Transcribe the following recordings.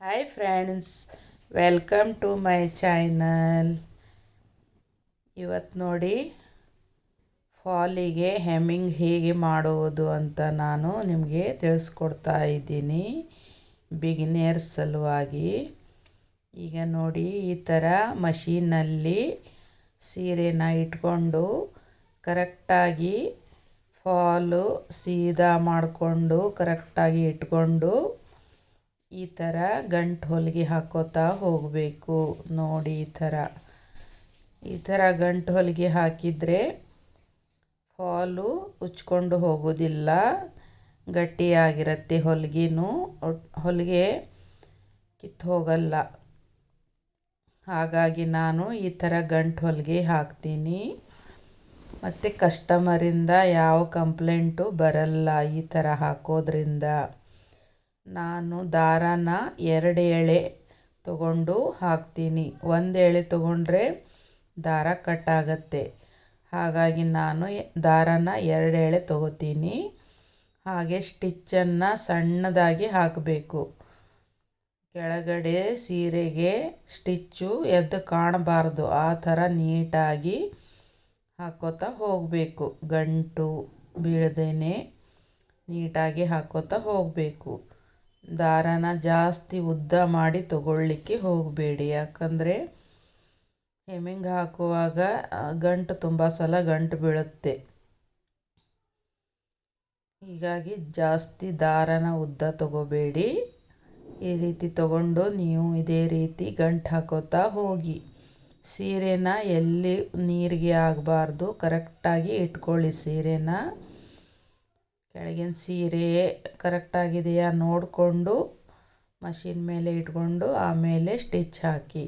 Hi friends welcome to my channel ಇವತ್ತು ನೋಡಿ ಫಾಲಿಗೆ hemming ಹೇಗೆ ಮಾಡುವುದು ಅಂತ ನಾನು ನಿಮಗೆ ತಿಳಿಸ್ಕೊಡ್ತಾ ಇದ್ದೀನಿ. ಬಿಗಿನಿಯರ್ ಸಲುವಾಗಿ. ಈಗ ನೋಡಿ ಈ ಥರ ಮಷೀನಲ್ಲಿ ಸೀರೆನ ಇಟ್ಕೊಂಡು ಕರೆಕ್ಟಾಗಿ ಫಾಲು ಸೀದಾ ಮಾಡಿಕೊಂಡು ಕರೆಕ್ಟಾಗಿ ಇಟ್ಕೊಂಡು ಈ ಥರ ಗಂಟು ಹೊಲಿಗೆ ಹಾಕೋತಾ ಹೋಗಬೇಕು. ನೋಡಿ ಈ ಥರ. ಈ ಥರ ಗಂಟು ಹೊಲಿಗೆ ಹಾಕಿದರೆ ಫಾಲು ಉಚ್ಕೊಂಡು ಹೋಗೋದಿಲ್ಲ. ಗಟ್ಟಿಯಾಗಿರುತ್ತೆ ಹೊಲಿಗೆನೂ. ಹೊಲಿಗೆ ಕಿತ್ತು ಹೋಗಲ್ಲ. ಹಾಗಾಗಿ ನಾನು ಈ ಥರ ಗಂಟು ಹೊಲಿಗೆ ಹಾಕ್ತೀನಿ. ಮತ್ತು ಕಸ್ಟಮರಿಂದ ಯಾವ ಕಂಪ್ಲೇಂಟು ಬರಲ್ಲ ಈ ಥರ ಹಾಕೋದ್ರಿಂದ. ನಾನು ದಾರಾನ ಎರಡು ಎಳೆ ತಗೊಂಡು ಹಾಕ್ತೀನಿ. ಒಂದು ಎಳೆ ತಗೊಂಡ್ರೆ ದಾರ ಕಟ್ಟಾಗತ್ತೆ ಹಾಗಾಗಿ ನಾನು ದಾರಾನ ಎರಡು ಎಳೆ ತಗೋತೀನಿ. ಹಾಗೆ ಸ್ಟಿಚ್ಚನ್ನು ಸಣ್ಣದಾಗಿ ಹಾಕಬೇಕು. ಕೆಳಗಡೆ ಸೀರೆಗೆ ಸ್ಟಿಚ್ಚು ಎದ್ದು ಕಾಣಬಾರ್ದು. ಆ ಥರ ನೀಟಾಗಿ ಹಾಕೋತಾ ಹೋಗಬೇಕು. ಗಂಟು ಬೀಳದೇನೆ ನೀಟಾಗಿ ಹಾಕೋತಾ ಹೋಗಬೇಕು. ದಾರಾನ ಜಾಸ್ತಿ ಉದ್ದ ಮಾಡಿ ತಗೊಳ್ಳಿಕ್ಕೆ ಹೋಗಬೇಡಿ. ಯಾಕಂದರೆ ಹೆಮ್ಮಿಂಗ್ ಹಾಕುವಾಗ ಗಂಟು ತುಂಬ ಸಲ ಗಂಟು ಬೀಳುತ್ತೆ. ಹೀಗಾಗಿ ಜಾಸ್ತಿ ದಾರನ ಉದ್ದ ತಗೋಬೇಡಿ. ಈ ರೀತಿ ತಗೊಂಡು ನೀವು ಇದೇ ರೀತಿ ಗಂಟು ಹಾಕೋತಾ ಹೋಗಿ. ಸೀರೆನ ಎಲ್ಲಿ ನೀರಿಗೆ ಆಗಬಾರ್ದು, ಕರೆಕ್ಟಾಗಿ ಇಟ್ಕೊಳ್ಳಿ ಸೀರೆನ. ಕೆಳಗಿನ ಸೀರೆ ಕರೆಕ್ಟಾಗಿದೆಯಾ ನೋಡಿಕೊಂಡು ಮಷಿನ್ ಮೇಲೆ ಇಟ್ಕೊಂಡು ಆಮೇಲೆ ಸ್ಟಿಚ್ ಹಾಕಿ.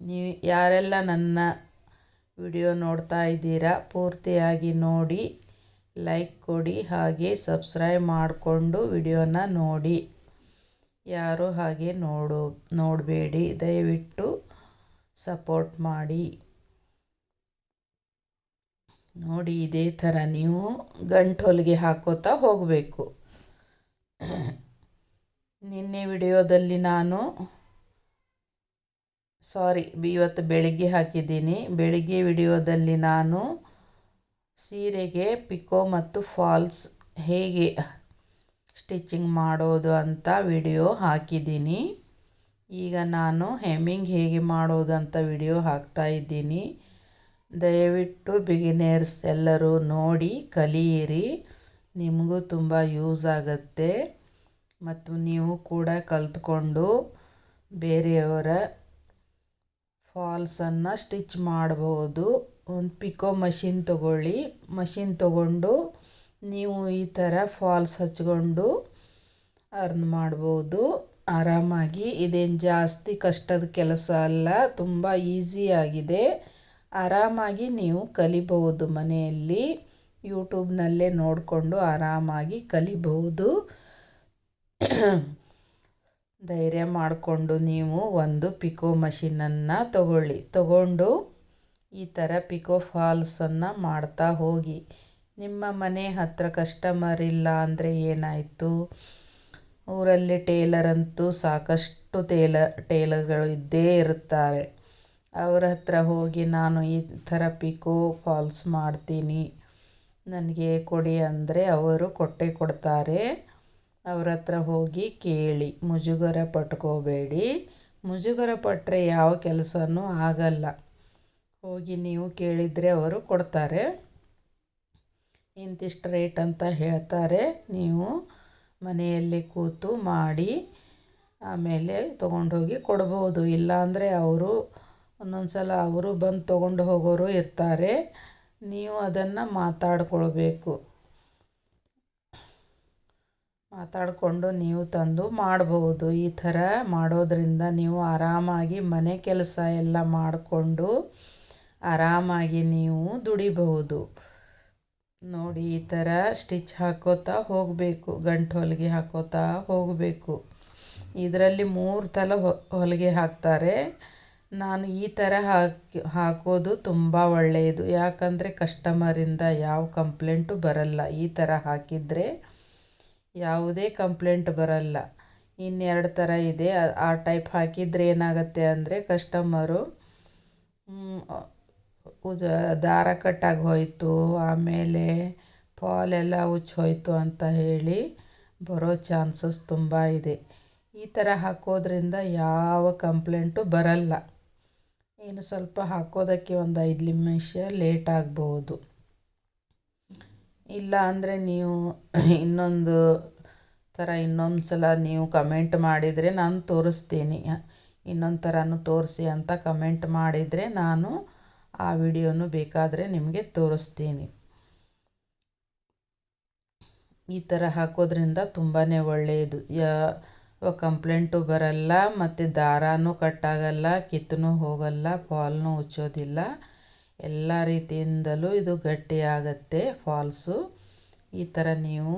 ನೀವು ಯಾರೆಲ್ಲ ನನ್ನ ವಿಡಿಯೋ ನೋಡ್ತಾ ಇದ್ದೀರಾ, ಪೂರ್ತಿಯಾಗಿ ನೋಡಿ, ಲೈಕ್ ಕೊಡಿ, ಹಾಗೆ ಸಬ್ಸ್ಕ್ರೈಬ್ ಮಾಡಿಕೊಂಡು ವಿಡಿಯೋನ ನೋಡಿ. ಯಾರು ಹಾಗೆ ನೋಡು, ನೋಡಬೇಡಿ, ದಯವಿಟ್ಟು ಸಪೋರ್ಟ್ ಮಾಡಿ. ನೋಡಿ, ಇದೇ ಥರ ನೀವು ಗಂಟು ಹೊಲಿಗೆ ಹಾಕೋತಾ ಹೋಗಬೇಕು. ನಿನ್ನೆ ವಿಡಿಯೋದಲ್ಲಿ ನಾನು, ಸಾರಿ, ಇವತ್ತು ಬೆಳಿಗ್ಗೆ ಹಾಕಿದ್ದೀನಿ. ಬೆಳಿಗ್ಗೆ ವಿಡಿಯೋದಲ್ಲಿ ನಾನು ಸೀರೆಗೆ ಪಿಕೋ ಮತ್ತು ಫಾಲ್ಸ್ ಹೇಗೆ ಸ್ಟಿಚಿಂಗ್ ಮಾಡೋದು ಅಂತ ವಿಡಿಯೋ ಹಾಕಿದ್ದೀನಿ. ಈಗ ನಾನು ಹೆಮ್ಮಿಂಗ್ ಹೇಗೆ ಮಾಡೋದು ಅಂತ ವಿಡಿಯೋ ಹಾಕ್ತಾ ಇದ್ದೀನಿ. ದಯವಿಟ್ಟು ಬಿಗಿನೇರ್ಸ್ ಎಲ್ಲರೂ ನೋಡಿ, ಕಲಿಯಿರಿ. ನಿಮಗೂ ತುಂಬ ಯೂಸ್ ಆಗುತ್ತೆ. ಮತ್ತು ನೀವು ಕೂಡ ಕಲಿತ್ಕೊಂಡು ಬೇರೆಯವರ ಫಾಲ್ಸನ್ನು ಸ್ಟಿಚ್ ಮಾಡಬಹುದು ಒಂದು ಪಿಕೋ ಮಷಿನ್ ತಗೊಳ್ಳಿ. ಮಷಿನ್ ತಗೊಂಡು ನೀವು ಈ ಥರ ಫಾಲ್ಸ್ ಹಚ್ಕೊಂಡು ಅರ್ನ್ ಮಾಡ್ಬೋದು. ಆರಾಮಾಗಿ. ಇದೇನು ಜಾಸ್ತಿ ಕಷ್ಟದ ಕೆಲಸ ಅಲ್ಲ, ತುಂಬ ಈಸಿಯಾಗಿದೆ ಆರಾಮಾಗಿ ನೀವು ಕಲಿಬಹುದು. ಮನೆಯಲ್ಲಿ ಯೂಟ್ಯೂಬ್ನಲ್ಲೇ ನೋಡಿಕೊಂಡು ಆರಾಮಾಗಿ ಕಲಿಬಹುದು. ಧೈರ್ಯ ಮಾಡಿಕೊಂಡು ನೀವು ಒಂದು ಪಿಕೋ ಮಷಿನನ್ನು ತಗೊಳ್ಳಿ. ತಗೊಂಡು ಈ ಥರ ಪಿಕೋ ಫಾಲ್ಸನ್ನು ಮಾಡ್ತಾ ಹೋಗಿ. ನಿಮ್ಮ ಮನೆ ಹತ್ರ ಕಸ್ಟಮರ್ ಇಲ್ಲ ಅಂದರೆ ಏನಾಯಿತು? ಊರಲ್ಲಿ ಟೇಲರ್ ಅಂತೂ ಸಾಕಷ್ಟು ಟೇಲರ್ ಟೇಲರ್ಗಳು ಇದ್ದೇ ಇರುತ್ತಾರೆ. ಅವರ ಹತ್ರ ಹೋಗಿ ನಾನು ಈ ಥರ ಪಿಕೋ ಫಾಲ್ಸ್ ಮಾಡ್ತೀನಿ. ನನಗೆ ಕೊಡಿ ಅಂದರೆ ಅವರು ಕೊಟ್ಟೆ ಕೊಡ್ತಾರೆ. ಅವ್ರ ಹತ್ರ ಹೋಗಿ ಕೇಳಿ. ಮುಜುಗರ ಪಟ್ಕೋಬೇಡಿ. ಮುಜುಗರ ಪಟ್ಟರೆ ಯಾವ ಕೆಲಸನೂ ಆಗಲ್ಲ. ಹೋಗಿ ನೀವು ಕೇಳಿದರೆ ಅವರು ಕೊಡ್ತಾರೆ. ಇಂತಿಷ್ಟು ರೇಟ್ ಅಂತ ಹೇಳ್ತಾರೆ. ನೀವು ಮನೆಯಲ್ಲಿ ಕೂತು ಮಾಡಿ ಆಮೇಲೆ ತೊಗೊಂಡೋಗಿ ಕೊಡ್ಬೋದು. ಇಲ್ಲಾಂದರೆ ಅವರು ಒಂದೊಂದು ಸಲ ಅವರು ಬಂದು ತೊಗೊಂಡು ಹೋಗೋರು ಇರ್ತಾರೆ. ನೀವು ಅದನ್ನು ಮಾತಾಡ್ಕೊಳ್ಬೇಕು. ಮಾತಾಡಿಕೊಂಡು ನೀವು ತಂದು ಮಾಡಬಹುದು ಈ ಥರ ಮಾಡೋದರಿಂದ ನೀವು ಆರಾಮಾಗಿ ಮನೆ ಕೆಲಸ ಎಲ್ಲ ಮಾಡಿಕೊಂಡು ಆರಾಮಾಗಿ ನೀವು ದುಡಿಬಹುದು. ನೋಡಿ, ಈ ಥರ ಸ್ಟಿಚ್ ಹಾಕೋತಾ ಹೋಗಬೇಕು. ಗಂಟು ಹೊಲಿಗೆ ಹಾಕೋತಾ ಹೋಗಬೇಕು. ಇದರಲ್ಲಿ ಮೂರು ಥರ ಹೊಲಿಗೆ ಹಾಕ್ತಾರೆ. ನಾನು ಈ ಥರ ಹಾಕಿ, ಹಾಕೋದು ತುಂಬ ಒಳ್ಳೆಯದು. ಯಾಕಂದರೆ ಕಸ್ಟಮರಿಂದ ಯಾವ ಕಂಪ್ಲೇಂಟು ಬರಲ್ಲ. ಈ ಥರ ಹಾಕಿದರೆ ಯಾವುದೇ ಕಂಪ್ಲೇಂಟ್ ಬರಲ್ಲ. ಇನ್ನೆರಡು ಥರ ಇದೆ. ಆ ಟೈಪ್ ಹಾಕಿದರೆ ಏನಾಗುತ್ತೆ ಅಂದರೆ ಕಸ್ಟಮರು ಉದ, ದಾರ ಕಟ್ಟಾಗಿ ಹೋಯಿತು, ಆಮೇಲೆ ಫಾಲೆಲ್ಲ ಉಚ್ಚಿ ಹೋಯಿತು ಅಂತ ಹೇಳಿ ಬರೋ ಚಾನ್ಸಸ್ ತುಂಬ ಇದೆ. ಈ ಥರ ಹಾಕೋದ್ರಿಂದ ಯಾವ ಕಂಪ್ಲೇಂಟು ಬರಲ್ಲ. ಇನ್ನು ಸ್ವಲ್ಪ ಹಾಕೋದಕ್ಕೆ ಒಂದು ಐದು ನಿಮಿಷ ಲೇಟ್ ಆಗ್ಬೋದು. ಇಲ್ಲ ಅಂದರೆ ನೀವು ಇನ್ನೊಂದು ಥರ ಇನ್ನೊಂದು ಸಲ ನೀವು ಕಮೆಂಟ್ ಮಾಡಿದರೆ ನಾನು ತೋರಿಸ್ತೀನಿ. ಇನ್ನೊಂದು ಥರನೂ ತೋರಿಸಿ ಅಂತ ಕಮೆಂಟ್ ಮಾಡಿದರೆ ನಾನು ಆ ವಿಡಿಯೋನು ಬೇಕಾದರೆ ನಿಮಗೆ ತೋರಿಸ್ತೀನಿ. ಈ ಥರ ಹಾಕೋದ್ರಿಂದ ತುಂಬಾ ಒಳ್ಳೆಯದು ಯಾವ ಕಂಪ್ಲೇಂಟು ಬರಲ್ಲ, ಮತ್ತು ದಾರನೂ ಕಟ್ಟಾಗಲ್ಲ ಕಿತ್ತೂ ಹೋಗಲ್ಲ, ಫಾಲ್ನೂ ಉಚ್ಚೋದಿಲ್ಲ. ಎಲ್ಲ ರೀತಿಯಿಂದಲೂ ಇದು ಗಟ್ಟಿಯಾಗತ್ತೆ, ಫಾಲ್ಸು. ಈ ಥರ ನೀವು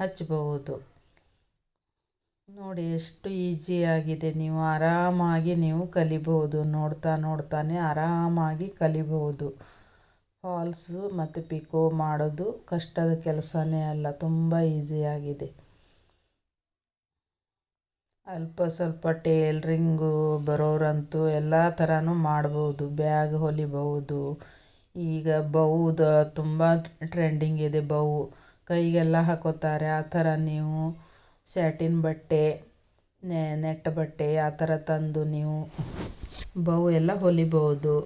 ಹಚ್ಚಬಹುದು ನೋಡಿ, ಎಷ್ಟು ಈಸಿಯಾಗಿದೆ ನೀವು ಆರಾಮಾಗಿ ನೀವು ಕಲಿಬಹುದು. ನೋಡ್ತಾ ನೋಡ್ತಾನೆ ಆರಾಮಾಗಿ ಕಲಿಬಹುದು. ಫಾಲ್ಸು ಮತ್ತು ಪಿಕೋ ಮಾಡೋದು ಕಷ್ಟದ ಕೆಲಸನೇ ಅಲ್ಲ. ತುಂಬ ಈಸಿಯಾಗಿದೆ ಅಲ್ಪ ಸ್ವಲ್ಪ ಟೇಲ್ರಿಂಗು ಬರೋರಂತೂ ಎಲ್ಲ ಥರನೂ ಮಾಡ್ಬೋದು, ಬ್ಯಾಗ್ ಹೊಲಿಬಹುದು. ಈಗ ಬೌದ ತುಂಬ ಟ್ರೆಂಡಿಂಗ್ ಇದೆ ಬೌ. ಕೈಗೆಲ್ಲ ಹಾಕೋತಾರೆ, ಆ ಥರ ನೀವು ಸ್ಯಾಟಿನ್ ಬಟ್ಟೆ ನೆಟ್ ಬಟ್ಟೆ, ಆ ಥರ ತಂದು ನೀವು ಬೌ ಎಲ್ಲ ಹೊಲಿಬೋದು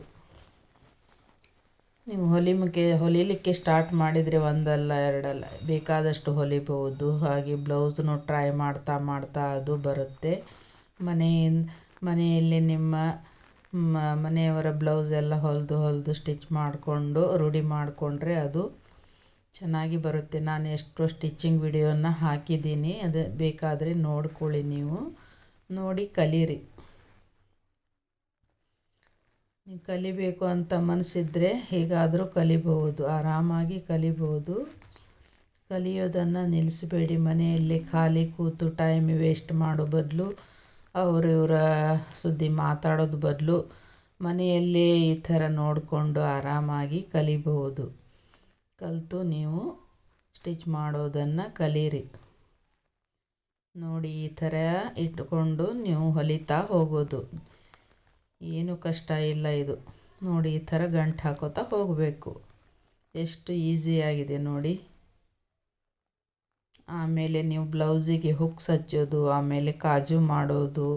ನೀವು ಹೊಲಿಮಕ್ಕೆ ಹೊಲಿಲಿಕ್ಕೆ ಸ್ಟಾರ್ಟ್ ಮಾಡಿದರೆ ಒಂದಲ್ಲ, ಎರಡಲ್ಲ. ಬೇಕಾದಷ್ಟು ಹೊಲಿಬೋದು. ಹಾಗೆ ಬ್ಲೌಸನ್ನು ಟ್ರೈ ಮಾಡ್ತಾ ಮಾಡ್ತಾ ಅದು ಬರುತ್ತೆ. ಮನೆಯಿಂದ, ಮನೆಯಲ್ಲಿ ನಿಮ್ಮ ಮನೆಯವರ ಬ್ಲೌಸ್ ಎಲ್ಲ ಹೊಲಿದು ಹೊಲಿದು ಸ್ಟಿಚ್ ಮಾಡಿಕೊಂಡು, ರೂಢಿ ಮಾಡಿಕೊಂಡ್ರೆ ಅದು ಚೆನ್ನಾಗಿ ಬರುತ್ತೆ. ನಾನು ಎಷ್ಟೋ ಸ್ಟಿಚಿಂಗ್ ವಿಡಿಯೋನ ಹಾಕಿದ್ದೀನಿ. ಅದು ಬೇಕಾದರೆ ನೋಡ್ಕೊಳ್ಳಿ ನೀವು. ನೋಡಿ ಕಲೀರಿ. ನೀವು ಕಲಿಬೇಕು ಅಂತ ಮನಸ್ಸಿದ್ರೆ ಹೇಗಾದರೂ ಕಲಿಬಹುದು, ಆರಾಮಾಗಿ ಕಲಿಬಹುದು. ಕಲಿಯೋದನ್ನು ನಿಲ್ಲಿಸಬೇಡಿ, ಮನೆಯಲ್ಲಿ ಖಾಲಿ ಕೂತು ಟೈಮ್ ವೇಸ್ಟ್ ಮಾಡೋ ಬದಲು ಅವರಿವರ ಸುದ್ದಿ ಮಾತಾಡೋದು ಬದಲು, ಮನೆಯಲ್ಲೇ ಈ ಥರ ನೋಡಿಕೊಂಡು ಆರಾಮಾಗಿ ಕಲಿಬಹುದು. ಕಲಿತು ನೀವು ಸ್ಟಿಚ್ ಮಾಡೋದನ್ನು ಕಲೀರಿ. ನೋಡಿ ಈ ಥರ ಇಟ್ಕೊಂಡು ನೀವು ಹೊಲಿತಾ ಹೋಗೋದು. ಏನು ಕಷ್ಟ ಇಲ್ಲ ಇದು. ನೋಡಿ, ಈ ಥರ ಗಂಟು ಹಾಕೋತಾ ಹೋಗಬೇಕು. ಎಷ್ಟು ಈಸಿಯಾಗಿದೆ ನೋಡಿ. ಆಮೇಲೆ ನೀವು ಬ್ಲೌಸಿಗೆ ಹುಕ್ಸ್ ಹಚ್ಚೋದು ಆಮೇಲೆ ಕಾಜು ಮಾಡೋದು,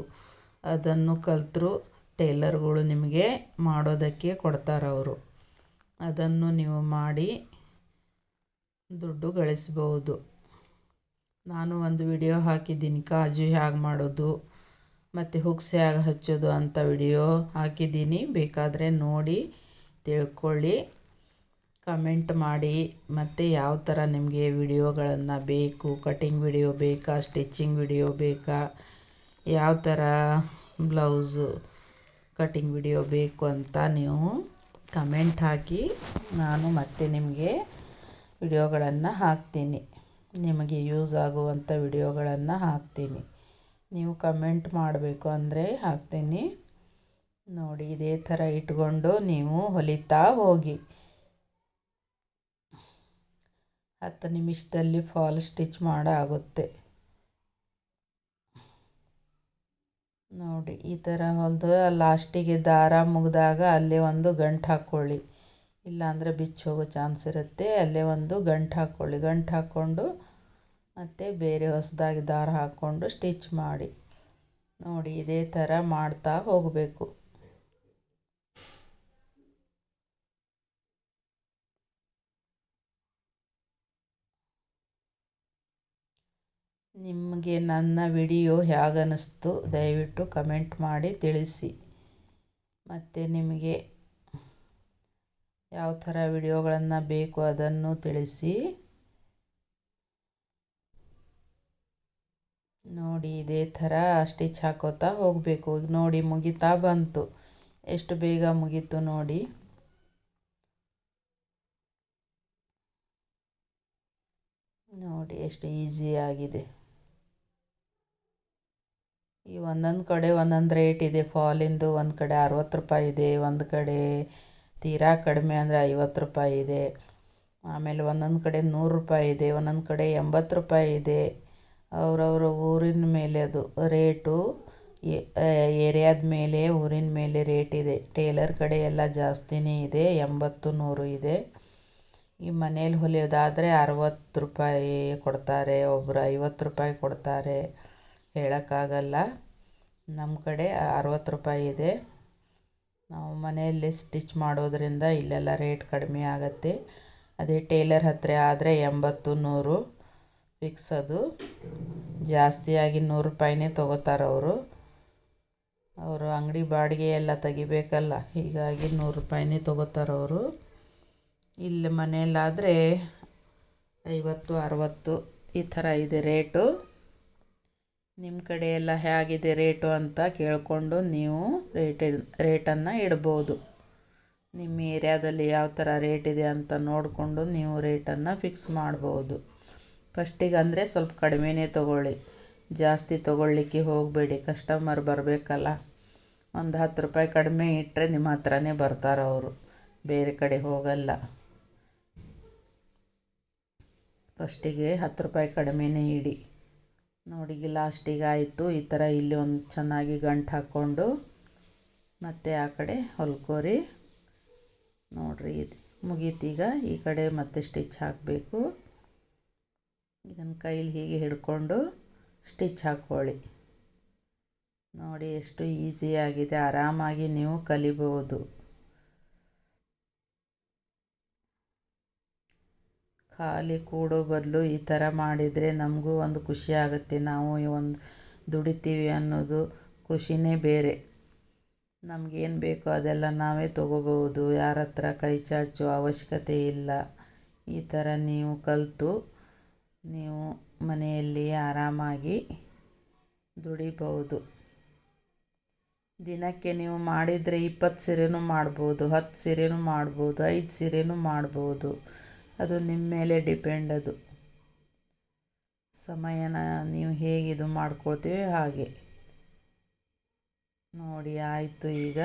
ಅದನ್ನು ಕಲಿತರು ಟೇಲರ್ಗಳು ನಿಮಗೆ ಮಾಡೋದಕ್ಕೆ ಕೊಡ್ತಾರವರು ಅದನ್ನು ನೀವು ಮಾಡಿ ದುಡ್ಡು ಗಳಿಸ್ಬೋದು. ನಾನು ಒಂದು ವಿಡಿಯೋ ಹಾಕಿದ್ದೀನಿ, ಕಾಜು ಹೇಗೆ ಮಾಡೋದು ಮತ್ತು ಹುಕ್ಸ್ ಹೇಗೆ ಹಚ್ಚೋದು ಅಂತ ವಿಡಿಯೋ ಹಾಕಿದ್ದೀನಿ. ಬೇಕಾದರೆ ನೋಡಿ, ತಿಳ್ಕೊಳ್ಳಿ, ಕಮೆಂಟ್ ಮಾಡಿ. ಮತ್ತು ಯಾವ ಥರ ನಿಮಗೆ ವಿಡಿಯೋಗಳನ್ನು ಬೇಕು, ಕಟಿಂಗ್ ವಿಡಿಯೋ ಬೇಕಾ ಸ್ಟಿಚ್ಚಿಂಗ್ ವಿಡಿಯೋ ಬೇಕಾ, ಯಾವ ಥರ ಬ್ಲೌಸು ಕಟಿಂಗ್ ವಿಡಿಯೋ ಬೇಕು ಅಂತ ನೀವು ಕಮೆಂಟ್ ಹಾಕಿ. ನಾನು ಮತ್ತೆ ನಿಮಗೆ ವಿಡಿಯೋಗಳನ್ನು ಹಾಕ್ತೀನಿ. ನಿಮಗೆ ಯೂಸ್ ಆಗುವಂಥ ವಿಡಿಯೋಗಳನ್ನು ಹಾಕ್ತೀನಿ. ನೀವು ಕಮೆಂಟ್ ಮಾಡಬೇಕು ಅಂದರೆ ಹಾಕ್ತೀನಿ. ನೋಡಿ, ಇದೇ ಥರ ಇಟ್ಕೊಂಡು ನೀವು ಹೊಲಿತಾ ಹೋಗಿ. ಹತ್ತು ನಿಮಿಷದಲ್ಲಿ ಫಾಲ್ ಸ್ಟಿಚ್ ಮಾಡಾಗುತ್ತೆ. ನೋಡಿ, ಈ ಥರ ಹೊಲಿದು ಲಾಸ್ಟಿಗೆ ದಾರ ಮುಗಿದಾಗ ಅಲ್ಲೇ ಒಂದು ಗಂಟು ಹಾಕ್ಕೊಳ್ಳಿ. ಇಲ್ಲಾಂದರೆ ಬಿಚ್ಚೋಗೋ ಚಾನ್ಸ್ ಇರುತ್ತೆ. ಅಲ್ಲೇ ಒಂದು ಗಂಟು ಹಾಕ್ಕೊಳ್ಳಿ. ಗಂಟು ಹಾಕ್ಕೊಂಡು ಮತ್ತು ಬೇರೆ ಹೊಸದಾಗಿ ದಾರ ಹಾಕ್ಕೊಂಡು ಸ್ಟಿಚ್ ಮಾಡಿ, ನೋಡಿ ಇದೇ ಥರ ಮಾಡ್ತಾ ಹೋಗಬೇಕು. ನಿಮಗೆ ನನ್ನ ವಿಡಿಯೋ ಹೇಗನ್ನಿಸ್ತು ದಯವಿಟ್ಟು ಕಮೆಂಟ್ ಮಾಡಿ ತಿಳಿಸಿ. ಮತ್ತು ನಿಮಗೆ ಯಾವ ಥರ ವಿಡಿಯೋಗಳನ್ನು ಬೇಕು ಅದನ್ನು ತಿಳಿಸಿ. ನೋಡಿ ಇದೇ ಥರ ಸ್ಟಿಚ್ ಹಾಕೋತಾ ಹೋಗಬೇಕು. ನೋಡಿ ಮುಗಿತಾ ಬಂತು. ಎಷ್ಟು ಬೇಗ ಮುಗೀತು ನೋಡಿ. ನೋಡಿ ಎಷ್ಟು ಈಸಿಯಾಗಿದೆ ಈ ಒಂದೊಂದು ಕಡೆ ಒಂದೊಂದು ರೇಟ್ ಇದೆ. ಫಾಲಿಂದು ಒಂದು ಕಡೆ ಅರವತ್ತು ರೂಪಾಯಿ ಇದೆ. ಒಂದು ಕಡೆ ತೀರಾ ಕಡಿಮೆ ಅಂದರೆ ಐವತ್ತು ರೂಪಾಯಿ ಇದೆ. ಆಮೇಲೆ ಒಂದೊಂದು ಕಡೆ ನೂರು ರೂಪಾಯಿ ಇದೆ. ಒಂದೊಂದು ಕಡೆ ಎಂಬತ್ತು ರೂಪಾಯಿ ಇದೆ. ಅವರವ್ರ ಊರಿನ ಮೇಲೆ ಅದು ರೇಟು ಏರಿಯಾದ ಮೇಲೆ, ಊರಿನ ಮೇಲೆ ರೇಟ್ ಇದೆ. ಟೇಲರ್ ಕಡೆ ಎಲ್ಲ ಜಾಸ್ತಿನೇ ಇದೆ, ಎಂಬತ್ತು ನೂರು ಇದೆ. ಈ ಮನೇಲಿ ಹೊಲಿಯೋದಾದರೆ ಅರವತ್ತು ರೂಪಾಯಿ ಕೊಡ್ತಾರೆ ಒಬ್ಬರು ಐವತ್ತು ರೂಪಾಯಿ ಕೊಡ್ತಾರೆ, ಹೇಳೋಕ್ಕಾಗಲ್ಲ. ನಮ್ಮ ಕಡೆ ಅರವತ್ತು ರೂಪಾಯಿ ಇದೆ. ನಾವು ಮನೆಯಲ್ಲಿ ಸ್ಟಿಚ್ ಮಾಡೋದರಿಂದ ಇಲ್ಲೆಲ್ಲ ರೇಟ್ ಕಡಿಮೆ ಆಗುತ್ತೆ. ಅದೇ ಟೇಲರ್ ಹತ್ತಿರ ಆದರೆ ಎಂಬತ್ತು ನೂರು. ಫಿಕ್ಸ್ ಅದು ಜಾಸ್ತಿಯಾಗಿ ನೂರು ರೂಪಾಯಿನೇ ತೊಗೋತಾರೆ ಅವರು. ಅವರು ಅಂಗಡಿ ಬಾಡಿಗೆ ಎಲ್ಲ ತೆಗಿಬೇಕಲ್ಲ, ಹೀಗಾಗಿ ನೂರು ರೂಪಾಯಿನೇ ತೊಗೋತಾರೆ ಅವರು. ಇಲ್ಲಿ ಮನೆಯಲ್ಲಾದರೆ ಐವತ್ತು, ಅರವತ್ತು ಈ ಥರ ಇದೆ ರೇಟು. ನಿಮ್ಮ ಕಡೆ ಎಲ್ಲ ಹೇಗಿದೆ ರೇಟು ಅಂತ ಕೇಳಿಕೊಂಡು ನೀವು ರೇಟ್, ರೇಟನ್ನು ಇಡ್ಬೋದು. ನಿಮ್ಮ ಏರಿಯಾದಲ್ಲಿ ಯಾವ ಥರ ರೇಟ್ ಇದೆ ಅಂತ ನೋಡಿಕೊಂಡು ನೀವು ರೇಟನ್ನು ಫಿಕ್ಸ್ ಮಾಡ್ಬೋದು. ಫಸ್ಟಿಗೆ ಅಂದರೆ ಸ್ವಲ್ಪ ಕಡಿಮೆನೇ ತೊಗೊಳ್ಳಿ. ಜಾಸ್ತಿ ತೊಗೊಳ್ಳಿಕ್ಕೆ ಹೋಗಬೇಡಿ. ಕಸ್ಟಮರ್ ಬರಬೇಕಲ್ಲ. ಒಂದು ಹತ್ತು ರೂಪಾಯಿ ಕಡಿಮೆ ಇಟ್ಟರೆ ನಿಮ್ಮ ಹತ್ರನೇ ಬರ್ತಾರೆ ಅವರು. ಬೇರೆ ಕಡೆ ಹೋಗಲ್ಲ. ಫಸ್ಟಿಗೆ ಹತ್ತು ರೂಪಾಯಿ ಕಡಿಮೆನೇ ಇಡಿ. ನೋಡಿ ಲಾಸ್ಟಿಗೆ ಆಯಿತು. ಈ ಥರ ಇಲ್ಲಿ ಒಂದು ಚೆನ್ನಾಗಿ ಗಂಟು ಹಾಕ್ಕೊಂಡು ಮತ್ತೆ ಆ ಕಡೆ ಹೊಲ್ಕೋರಿ. ನೋಡಿರಿ, ಇದು ಮುಗೀತೀಗ ಈ ಕಡೆ ಮತ್ತೆ ಸ್ಟಿಚ್ ಹಾಕಬೇಕು. ಇದನ್ನು ಕೈಲಿ ಹೀಗೆ ಹಿಡ್ಕೊಂಡು ಸ್ಟಿಚ್ ಹಾಕ್ಕೊಳ್ಳಿ ನೋಡಿ ಎಷ್ಟು ಈಸಿಯಾಗಿದೆ ಆರಾಮಾಗಿ ನೀವು ಕಲಿಬೋದು. ಖಾಲಿ ಕೂಡೋ ಬದಲು ಈ ಥರ ಮಾಡಿದರೆ ನಮಗೂ ಒಂದು ಖುಷಿ ಆಗುತ್ತೆ. ನಾವು ಒಂದು ದುಡಿತೀವಿ ಅನ್ನೋದು ಖುಷಿನೇ ಬೇರೆ. ನಮಗೇನು ಬೇಕೋ ಅದೆಲ್ಲ ನಾವೇ ತೊಗೋಬೋದು ಯಾರ ಹತ್ರ ಕೈ ಚಾಚೋ ಅವಶ್ಯಕತೆ ಇಲ್ಲ. ಈ ಥರ ನೀವು ಕಲಿತು ನೀವು ಮನೆಯಲ್ಲಿ ಆರಾಮಾಗಿ ದುಡಿಬೋದು ದಿನಕ್ಕೆ ನೀವು ಮಾಡಿದರೆ ಇಪ್ಪತ್ತು ಸೀರೆನೂ ಮಾಡ್ಬೋದು, ಹತ್ತು ಸೀರೆನೂ ಮಾಡ್ಬೋದು, ಐದು ಸೀರೆನೂ ಮಾಡ್ಬೋದು. ಅದು ನಿಮ್ಮ ಮೇಲೆ ಡಿಪೆಂಡ್ ಅದು. ಸಮಯನ ನೀವು ಹೇಗೆ ಇದು ಮಾಡ್ಕೊಳ್ತೀವಿ ಹಾಗೆ. ನೋಡಿ, ಆಯಿತು ಈಗ.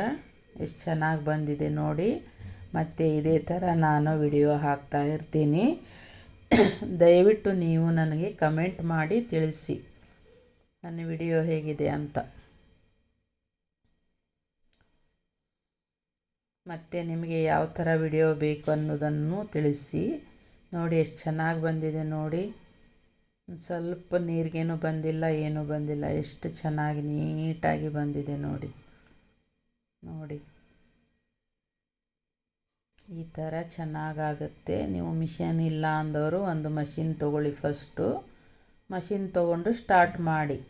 ಎಷ್ಟು ಚೆನ್ನಾಗಿ ಬಂದಿದೆ ನೋಡಿ. ಮತ್ತು ಇದೇ ಥರ ನಾನು ವಿಡಿಯೋ ಹಾಕ್ತಾ ಇರ್ತೀನಿ. ದಯವಿಟ್ಟು ನೀವು ನನಗೆ ಕಮೆಂಟ್ ಮಾಡಿ ತಿಳಿಸಿ. ನನ್ನ ವಿಡಿಯೋ ಹೇಗಿದೆ ಅಂತ. ಮತ್ತು ನಿಮಗೆ ಯಾವ ಥರ ವಿಡಿಯೋ ಬೇಕು ಅನ್ನೋದನ್ನು ತಿಳಿಸಿ. ನೋಡಿ, ಎಷ್ಟು ಚೆನ್ನಾಗಿ ಬಂದಿದೆ ನೋಡಿ. ಸ್ವಲ್ಪ ನೀರಿಗೇನು ಬಂದಿಲ್ಲ, ಏನೂ ಬಂದಿಲ್ಲ. ಎಷ್ಟು ಚೆನ್ನಾಗಿ ನೀಟಾಗಿ ಬಂದಿದೆ ನೋಡಿ. ನೋಡಿ. ಈ ಥರ ಚೆನ್ನಾಗಾಗುತ್ತೆ. ನೀವು ಮಿಷನ್ ಇಲ್ಲ ಅಂದವರು ಒಂದು ಮಷಿನ್ ತೊಗೊಳ್ಳಿ ಫಸ್ಟು. ಮಷಿನ್ ತೊಗೊಂಡು ಸ್ಟಾರ್ಟ್ ಮಾಡಿ.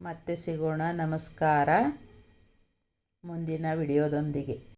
ಮತ್ತೆ ಸಿಗೋಣ. ನಮಸ್ಕಾರ. ಮುಂದಿನ ವಿಡಿಯೋದೊಂದಿಗೆ.